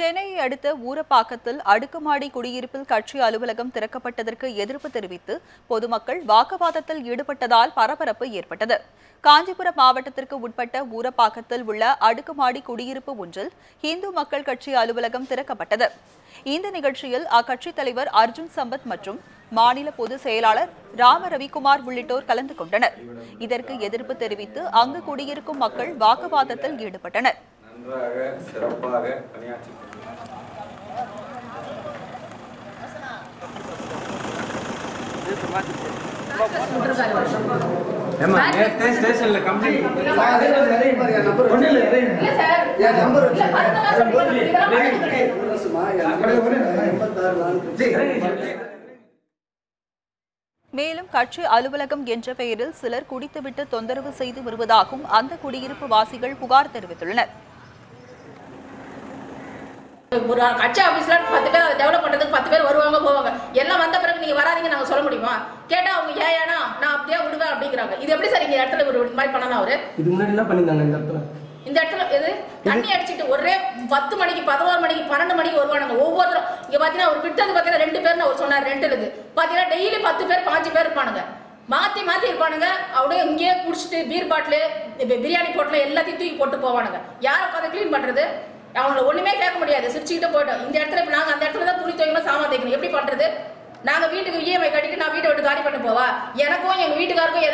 சென்னையை அடுத்த ஊரப்பாக்கத்தில் அடுக்குமாடி குடியிருப்பில் கட்சி அலுவலகம் திறக்கப்பட்டதற்கு எதிர்ப்பு தெரிவித்து பொதுமக்கள் வாக்குவாதத்தில் ஈடுபட்டதால் பரபரப்பு ஏற்பட்டது. காஞ்சிபுரம் மாவட்டத்திற்கு உட்பட்ட ஊரப்பாக்கத்தில் உள்ள அடுக்குமாடி குடியிருப்பு ஒன்றில் இந்து மக்கள் கட்சி அலுவலகம் திறக்கப்பட்டது. இந்த நிகழ்ச்சியில் அக்கட்சித் தலைவர் அர்ஜுன் சம்பத் மற்றும் மாநில பொதுச் செயலாளர் ராம ரவிக்குமார் உள்ளிட்டோர் கலந்து கொண்டனர். இதற்கு எதிர்ப்பு தெரிவித்து அங்கு குடியிருக்கும் மக்கள் வாக்குவாதத்தில் ஈடுபட்டனர். நன்றாக சிறப்பாக பணியாற்றி மேலும் கட்சி அலுவலகம் என்ற பெயரில் சிலர் குடித்துவிட்டு தொந்தரவு செய்து வருவதாகவும் அந்த குடியிருப்பு வாசிகள் புகார் தெரிவித்துள்ளனர். ஒரு கட்சி ஆஃபீஸ்ல பத்து பேர் டெவலப் பண்றதுக்கு பத்து பேர் வருவாங்க போவாங்க. எல்லாம் வந்த பிறகு நீங்க வராதீங்க நாங்க சொல்ல முடியுமா? கேட்டா அவங்க ஏன் ஏனா நான் அப்படியே விடுவேன் அப்படிங்கிறாங்க. இது எப்படி சார் இந்த இடத்துல ஒரு மாதிரி பண்ணலாம் அவரு? இது முன்னாடி என்ன பண்ணியிருந்தாங்க இந்த இடத்துல? இந்த இடத்துல எது? தண்ணி அடிச்சிட்டு ஒரே பத்து மணிக்கு பதினோரு மணிக்கு பன்னெண்டு மணிக்கு வருவானுங்க ஒவ்வொருத்தரும். இங்க பாத்தீங்கன்னா ஒரு விட்டது பாத்தீங்கன்னா ரெண்டு பேர்னு அவர் சொன்னார் ரெண்டுலுக்கு பாத்தீங்கன்னா டெய்லி பத்து பேர் பாஞ்சு பேர் இருப்பானுங்க. மாத்தி மாத்தி இருப்பானுங்க. அப்படியே இங்கேயே குடிச்சிட்டு பீர் பாட்டிலு பிரியாணி போட்டில் எல்லாத்தையும் தூக்கி போட்டு போவானுங்க. யாரை உட்காந்து க்ளீன் பண்றது? அவங்கள ஒண்ணுமே கேட்க முடியாது. சிரிச்சுக்கிட்டு போயிட்டோம் இந்த இடத்துல இப்போ நாங்கள் அந்த இடத்துல தான் துணி துவைக்கணும் சாமான் தைக்கணும் எப்படி பண்றது? நாங்க வீட்டுக்கு இஎம்ஐ கட்டிட்டு நான் வீட்டை விட்டு காலி பண்ண போவா? எனக்கும் எங்க வீட்டுக்காருக்கும்